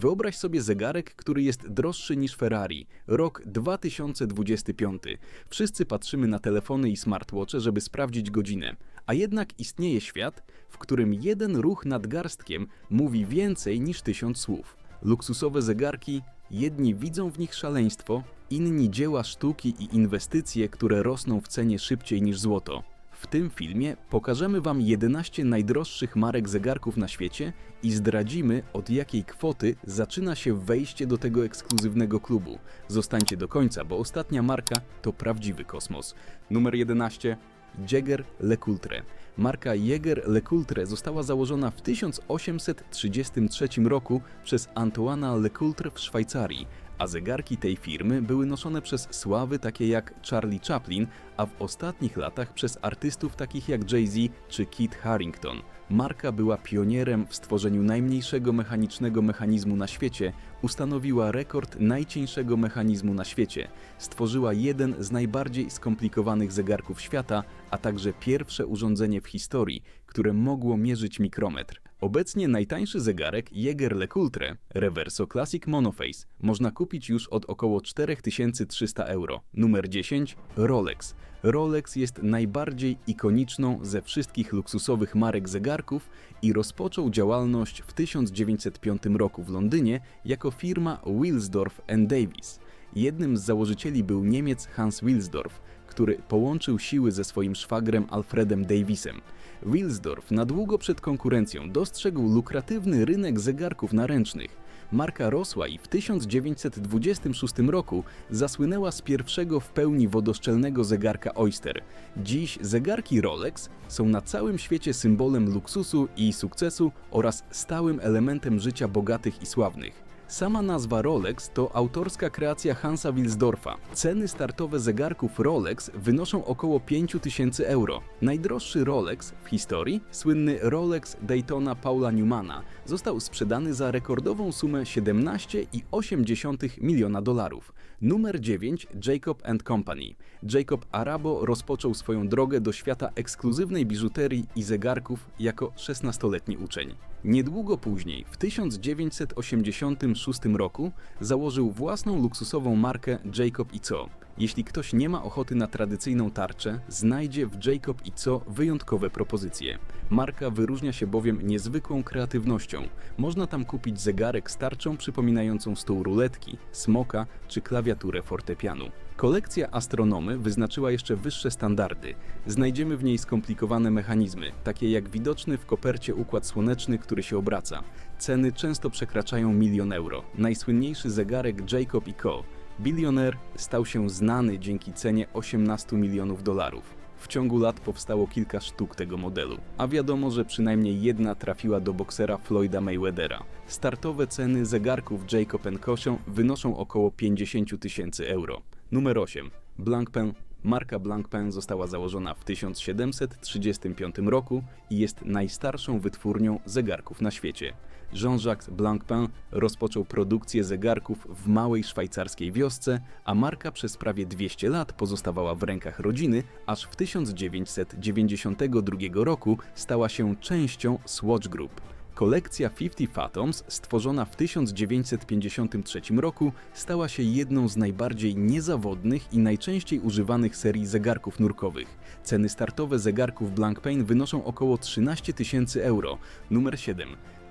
Wyobraź sobie zegarek, który jest droższy niż Ferrari. Rok 2025. Wszyscy patrzymy na telefony i smartwatche, żeby sprawdzić godzinę. A jednak istnieje świat, w którym jeden ruch nadgarstkiem mówi więcej niż tysiąc słów. Luksusowe zegarki, jedni widzą w nich szaleństwo, inni dzieła sztuki i inwestycje, które rosną w cenie szybciej niż złoto. W tym filmie pokażemy Wam 11 najdroższych marek zegarków na świecie i zdradzimy, od jakiej kwoty zaczyna się wejście do tego ekskluzywnego klubu. Zostańcie do końca, bo ostatnia marka to prawdziwy kosmos. Numer 11 Jaeger LeCoultre. Marka Jaeger LeCoultre została założona w 1833 roku przez Antoana LeCoultre w Szwajcarii, a zegarki tej firmy były noszone przez sławy takie jak Charlie Chaplin, a w ostatnich latach przez artystów takich jak Jay-Z czy Kit Harington. Marka była pionierem w stworzeniu najmniejszego mechanicznego mechanizmu na świecie, ustanowiła rekord najcieńszego mechanizmu na świecie, stworzyła jeden z najbardziej skomplikowanych zegarków świata, a także pierwsze urządzenie w historii, które mogło mierzyć mikrometr. Obecnie najtańszy zegarek Jaeger LeCoultre Reverso Classic Monophase można kupić już od około 4300 euro. Numer 10 Rolex. Rolex jest najbardziej ikoniczną ze wszystkich luksusowych marek zegarków i rozpoczął działalność w 1905 roku w Londynie jako firma Wilsdorf Davis. Jednym z założycieli był Niemiec Hans Wilsdorf, który połączył siły ze swoim szwagrem Alfredem Davisem. Wilsdorf na długo przed konkurencją dostrzegł lukratywny rynek zegarków naręcznych. Marka rosła i w 1926 roku zasłynęła z pierwszego w pełni wodoszczelnego zegarka Oyster. Dziś zegarki Rolex są na całym świecie symbolem luksusu i sukcesu oraz stałym elementem życia bogatych i sławnych. Sama nazwa Rolex to autorska kreacja Hansa Wilsdorfa. Ceny startowe zegarków Rolex wynoszą około 5000 euro. Najdroższy Rolex w historii, słynny Rolex Daytona Paula Newmana, został sprzedany za rekordową sumę 17,8 miliona dolarów. Numer 9 Jacob Company. Jacob Arabo rozpoczął swoją drogę do świata ekskluzywnej biżuterii i zegarków jako 16-letni uczeń. Niedługo później, w 1986 roku, założył własną luksusową markę Jacob Co. Jeśli ktoś nie ma ochoty na tradycyjną tarczę, znajdzie w Jacob i Co wyjątkowe propozycje. Marka wyróżnia się bowiem niezwykłą kreatywnością. Można tam kupić zegarek z tarczą przypominającą stół ruletki, smoka czy klawiaturę fortepianu. Kolekcja Astronomy wyznaczyła jeszcze wyższe standardy. Znajdziemy w niej skomplikowane mechanizmy, takie jak widoczny w kopercie układ słoneczny, który się obraca. Ceny często przekraczają milion euro. Najsłynniejszy zegarek Jacob Co. Bilioner stał się znany dzięki cenie 18 milionów dolarów. W ciągu lat powstało kilka sztuk tego modelu, a wiadomo, że przynajmniej jedna trafiła do boksera Floyda Mayweathera. Startowe ceny zegarków Jacob Co wynoszą około 50 tysięcy euro. Numer 8. Blancpain Marka Blancpain została założona w 1735 roku i jest najstarszą wytwórnią zegarków na świecie. Jean-Jacques Blancpain rozpoczął produkcję zegarków w małej szwajcarskiej wiosce, a marka przez prawie 200 lat pozostawała w rękach rodziny, aż w 1992 roku stała się częścią Swatch Group. Kolekcja 50 Fathoms, stworzona w 1953 roku, stała się jedną z najbardziej niezawodnych i najczęściej używanych serii zegarków nurkowych. Ceny startowe zegarków Blancpain wynoszą około 13 tysięcy euro. Numer 7.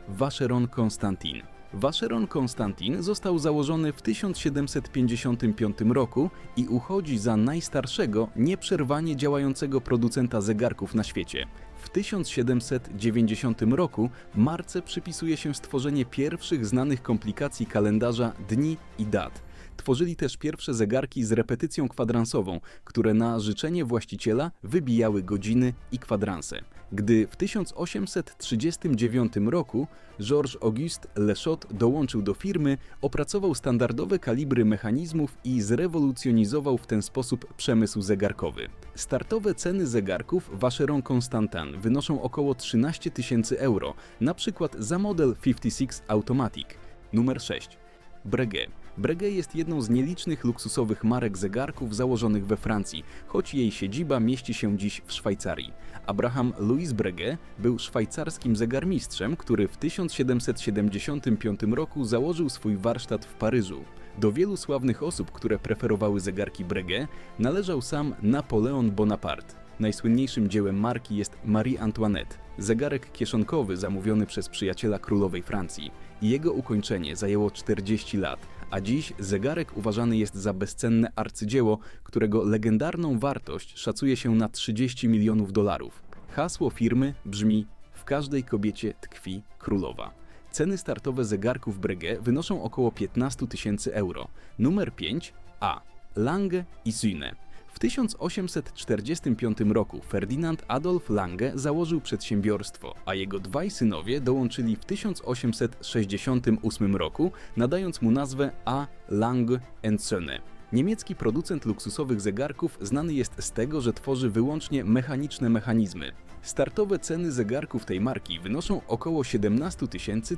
Vacheron Constantin. Vacheron Constantin został założony w 1755 roku i uchodzi za najstarszego, nieprzerwanie działającego producenta zegarków na świecie. W 1790 roku marce przypisuje się stworzenie pierwszych znanych komplikacji kalendarza dni i dat. Tworzyli też pierwsze zegarki z repetycją kwadransową, które na życzenie właściciela wybijały godziny i kwadranse. Gdy w 1839 roku Georges Auguste Lechot dołączył do firmy, opracował standardowe kalibry mechanizmów i zrewolucjonizował w ten sposób przemysł zegarkowy. Startowe ceny zegarków Vacheron Constantin wynoszą około 13 tysięcy euro, na przykład za model 56 Automatic. Numer 6. Breguet. Breguet jest jedną z nielicznych luksusowych marek zegarków założonych we Francji, choć jej siedziba mieści się dziś w Szwajcarii. Abraham Louis Breguet był szwajcarskim zegarmistrzem, który w 1775 roku założył swój warsztat w Paryżu. Do wielu sławnych osób, które preferowały zegarki Breguet, należał sam Napoleon Bonaparte. Najsłynniejszym dziełem marki jest Marie Antoinette, zegarek kieszonkowy zamówiony przez przyjaciela królowej Francji. Jego ukończenie zajęło 40 lat, a dziś zegarek uważany jest za bezcenne arcydzieło, którego legendarną wartość szacuje się na 30 milionów dolarów. Hasło firmy brzmi: W każdej kobiecie tkwi królowa. Ceny startowe zegarków Breguet wynoszą około 15 tysięcy euro. Numer 5 A. Lange i Sühne. W 1845 roku Ferdynand Adolf Lange założył przedsiębiorstwo, a jego dwaj synowie dołączyli w 1868 roku, nadając mu nazwę A. Lange Söhne. Niemiecki producent luksusowych zegarków znany jest z tego, że tworzy wyłącznie mechaniczne mechanizmy. Startowe ceny zegarków tej marki wynoszą około 17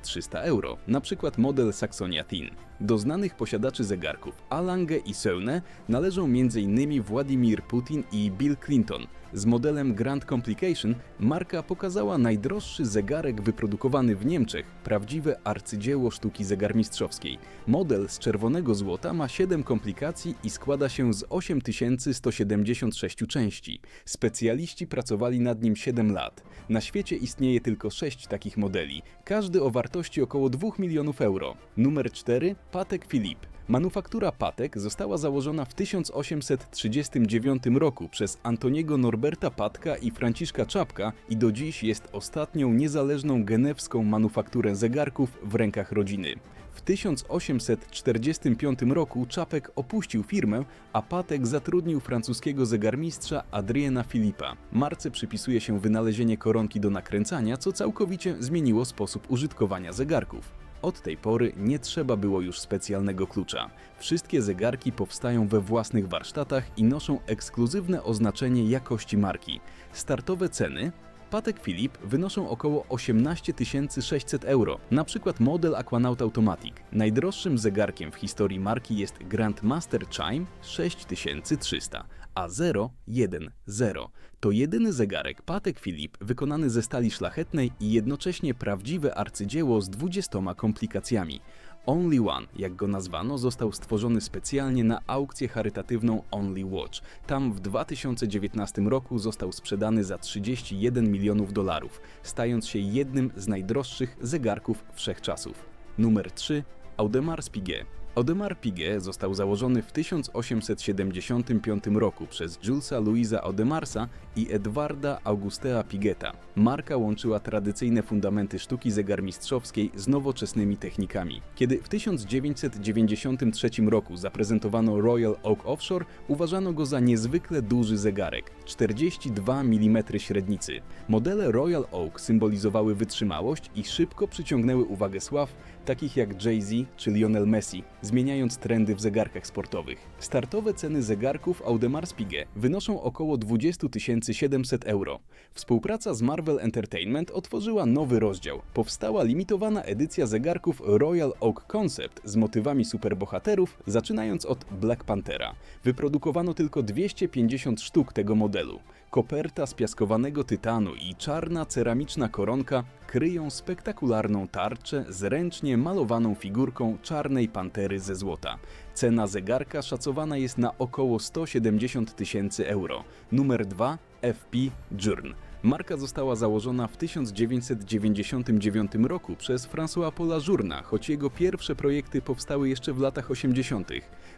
300 euro, na przykład model Saxonia Thin. Do znanych posiadaczy zegarków Alange i Söhne należą m.in. Władimir Putin i Bill Clinton. Z modelem Grand Complication marka pokazała najdroższy zegarek wyprodukowany w Niemczech, prawdziwe arcydzieło sztuki zegarmistrzowskiej. Model z czerwonego złota ma 7 komplikacji i składa się z 8176 części. Specjaliści pracowali nad nim 7 lat. Na świecie istnieje tylko 6 takich modeli, każdy o wartości około 2 milionów euro. Numer 4 Patek Philippe. Manufaktura Patek została założona w 1839 roku przez Antoniego Norberta Patka i Franciszka Czapka i do dziś jest ostatnią niezależną genewską manufakturę zegarków w rękach rodziny. W 1845 roku Czapek opuścił firmę, a Patek zatrudnił francuskiego zegarmistrza Adriena Philippa. Marce przypisuje się wynalezienie koronki do nakręcania, co całkowicie zmieniło sposób użytkowania zegarków. Od tej pory nie trzeba było już specjalnego klucza. Wszystkie zegarki powstają we własnych warsztatach i noszą ekskluzywne oznaczenie jakości marki. Startowe ceny Patek Philippe wynoszą około 18 600 euro, na przykład model Aquanaut Automatic. Najdroższym zegarkiem w historii marki jest Grandmaster Chime 6300, a 010 to jedyny zegarek Patek Philippe wykonany ze stali szlachetnej i jednocześnie prawdziwe arcydzieło z 20 komplikacjami. Only One, jak go nazwano, został stworzony specjalnie na aukcję charytatywną Only Watch. Tam w 2019 roku został sprzedany za 31 milionów dolarów, stając się jednym z najdroższych zegarków wszechczasów. Numer 3 Audemars Piguet Audemars Piguet został założony w 1875 roku przez Julesa Louisa Audemarsa i Edwarda Augustea Pigueta. Marka łączyła tradycyjne fundamenty sztuki zegarmistrzowskiej z nowoczesnymi technikami. Kiedy w 1993 roku zaprezentowano Royal Oak Offshore, uważano go za niezwykle duży zegarek 42 mm średnicy. Modele Royal Oak symbolizowały wytrzymałość i szybko przyciągnęły uwagę sław takich jak Jay-Z czy Lionel Messi, zmieniając trendy w zegarkach sportowych. Startowe ceny zegarków Audemars Piguet wynoszą około 20 700 euro. Współpraca z Marvel Entertainment otworzyła nowy rozdział. Powstała limitowana edycja zegarków Royal Oak Concept z motywami superbohaterów, zaczynając od Black Panthera. Wyprodukowano tylko 250 sztuk tego modelu. Koperta z piaskowanego tytanu i czarna ceramiczna koronka kryją spektakularną tarczę z ręcznie malowaną figurką czarnej pantery ze złota. Cena zegarka szacowana jest na około 170 tysięcy euro. Numer 2 FP Journe. Marka została założona w 1999 roku przez François Paula Journa, choć jego pierwsze projekty powstały jeszcze w latach 80.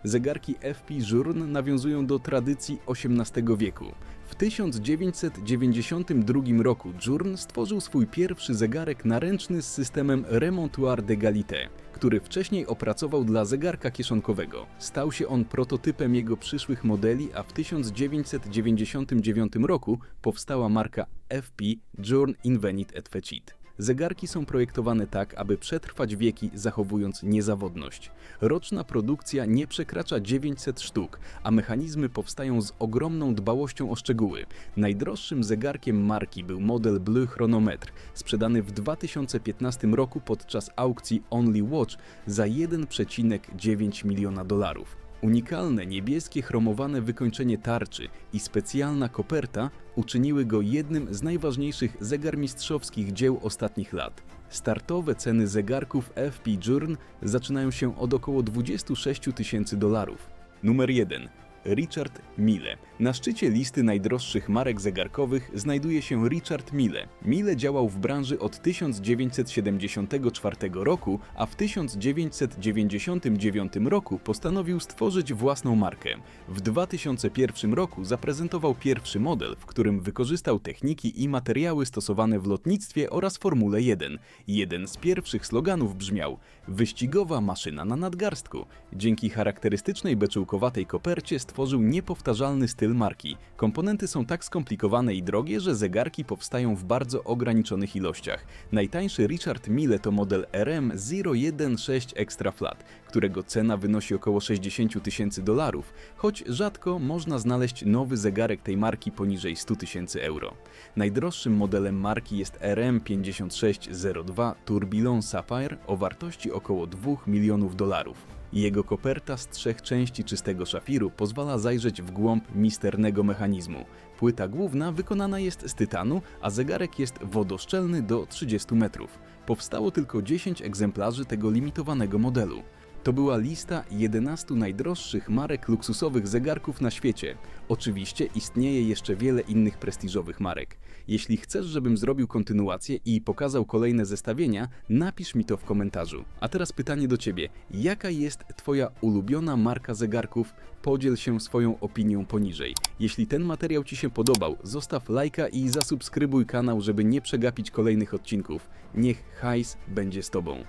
Zegarki FP Journe nawiązują do tradycji XVIII wieku. W 1992 roku Journe stworzył swój pierwszy zegarek naręczny z systemem Remontoir d'égalité, który wcześniej opracował dla zegarka kieszonkowego. Stał się on prototypem jego przyszłych modeli, a w 1999 roku powstała marka FP Journe Invenit et Fecit. Zegarki są projektowane tak, aby przetrwać wieki, zachowując niezawodność. Roczna produkcja nie przekracza 900 sztuk, a mechanizmy powstają z ogromną dbałością o szczegóły. Najdroższym zegarkiem marki był model Blue Chronometr, sprzedany w 2015 roku podczas aukcji Only Watch za 1,9 miliona dolarów. Unikalne niebieskie chromowane wykończenie tarczy i specjalna koperta uczyniły go jednym z najważniejszych zegarmistrzowskich dzieł ostatnich lat. Startowe ceny zegarków FP Journe zaczynają się od około 26 tysięcy dolarów. Numer 1. Richard Mille. Na szczycie listy najdroższych marek zegarkowych znajduje się Richard Mille. Mille działał w branży od 1974 roku, a w 1999 roku postanowił stworzyć własną markę. W 2001 roku zaprezentował pierwszy model, w którym wykorzystał techniki i materiały stosowane w lotnictwie oraz Formule 1. Jeden z pierwszych sloganów brzmiał: Wyścigowa maszyna na nadgarstku. Dzięki charakterystycznej beczułkowatej kopercie stworzył niepowtarzalny styl marki. Komponenty są tak skomplikowane i drogie, że zegarki powstają w bardzo ograniczonych ilościach. Najtańszy Richard Mille to model RM016 Extra Flat, którego cena wynosi około 60 tysięcy dolarów, choć rzadko można znaleźć nowy zegarek tej marki poniżej 100 tysięcy euro. Najdroższym modelem marki jest RM5602 Tourbillon Sapphire o wartości około 2 milionów dolarów. Jego koperta z trzech części czystego szafiru pozwala zajrzeć w głąb misternego mechanizmu. Płyta główna wykonana jest z tytanu, a zegarek jest wodoszczelny do 30 metrów. Powstało tylko 10 egzemplarzy tego limitowanego modelu. To była lista 11 najdroższych marek luksusowych zegarków na świecie. Oczywiście istnieje jeszcze wiele innych prestiżowych marek. Jeśli chcesz, żebym zrobił kontynuację i pokazał kolejne zestawienia, napisz mi to w komentarzu. A teraz pytanie do Ciebie. Jaka jest Twoja ulubiona marka zegarków? Podziel się swoją opinią poniżej. Jeśli ten materiał Ci się podobał, zostaw lajka i zasubskrybuj kanał, żeby nie przegapić kolejnych odcinków. Niech hajs będzie z Tobą.